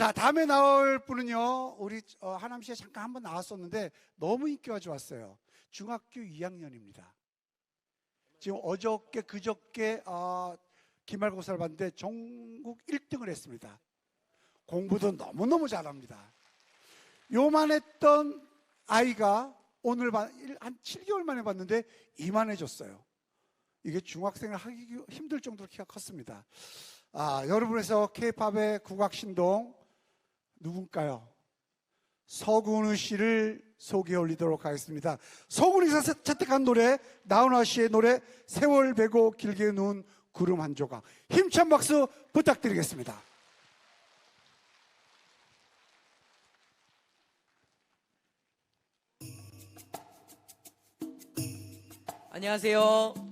자, 다음에 나올 분은요, 우리 어, 하남시에 잠깐 한번 나왔었는데 너무 인기가 좋았어요. 중학교 2학년입니다. 지금 어저께 그저께 어, 기말고사를 봤는데 전국 1등을 했습니다. 공부도 너무너무 잘합니다. 요만했던 아이가 오늘 한 7개월 만에 봤는데 이만해졌어요. 이게 중학생을 하기 힘들 정도로 키가 컸습니다. 아, 여러분에서 K-팝의 국악신동 누군가요? 서군우 씨를 소개해 올리도록 하겠습니다. 서군이가 채택한 노래, 나훈아 씨의 노래, 세월 베고 길게 누운 구름 한 조각. 힘찬 박수 부탁드리겠습니다. 안녕하세요.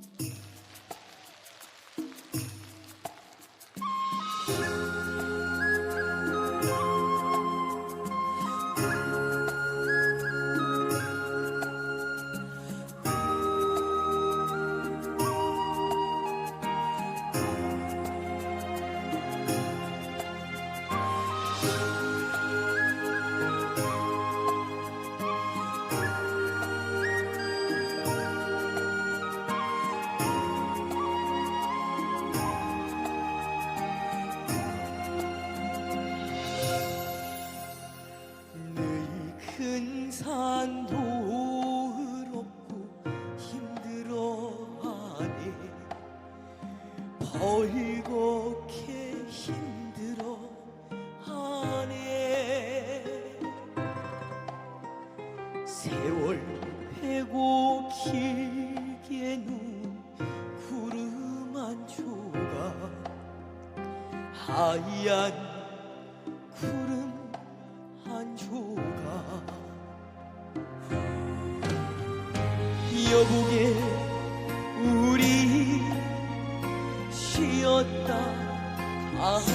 벌겋게 힘들어 하네. 세월 베고 길게 눈 구름 한 조각 하얀 구름 한 조각. 여보게 우리 쉬었다. 가세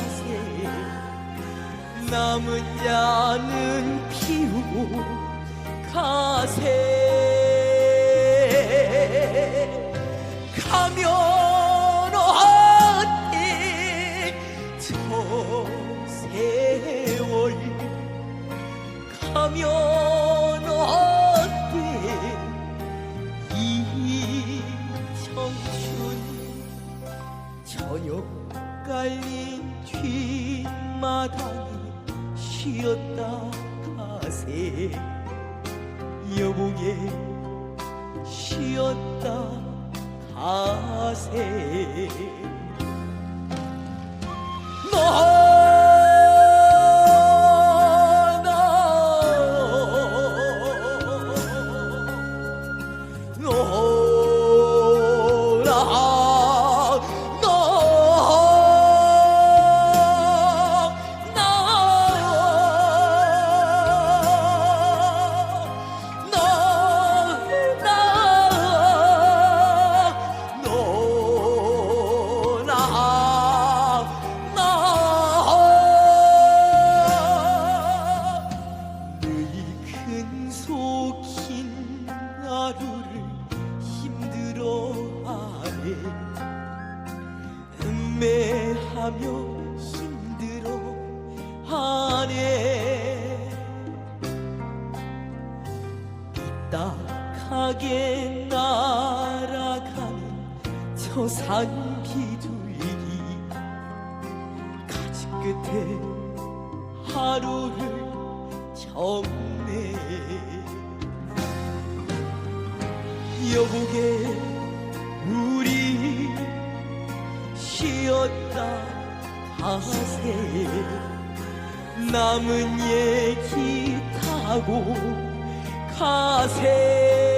남은 자는 피우고 가세. 가면 어디 저 세월 가면 깔린 뒷마당에 쉬었다 가세. 여보게 쉬었다 가세 음매하며 힘들어하네. 삐딱하게 날아가는 저 산비둘기 가지 끝에 하루를 정네. 여보게 우리 쉬었다 가세 남은 얘기 타고 가세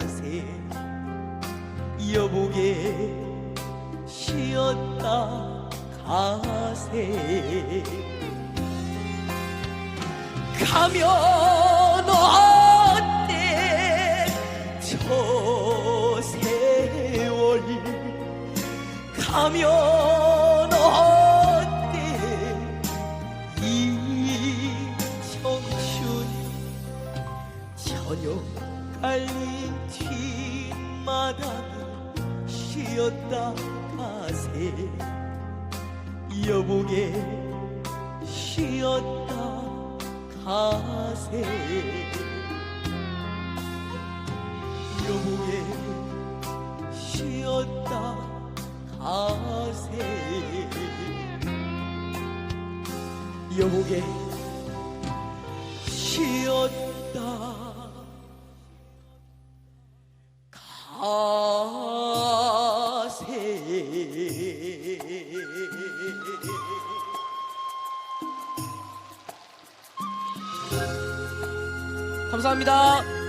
탓에 여보게 쉬었다 가세. 가면 어때? 저 세월. 가면 깔린 뒷마당에 쉬었다 가세. 여보게 쉬었다 가세. 여보게 쉬었다 가세. 여보게 쉬었다 감사합니다.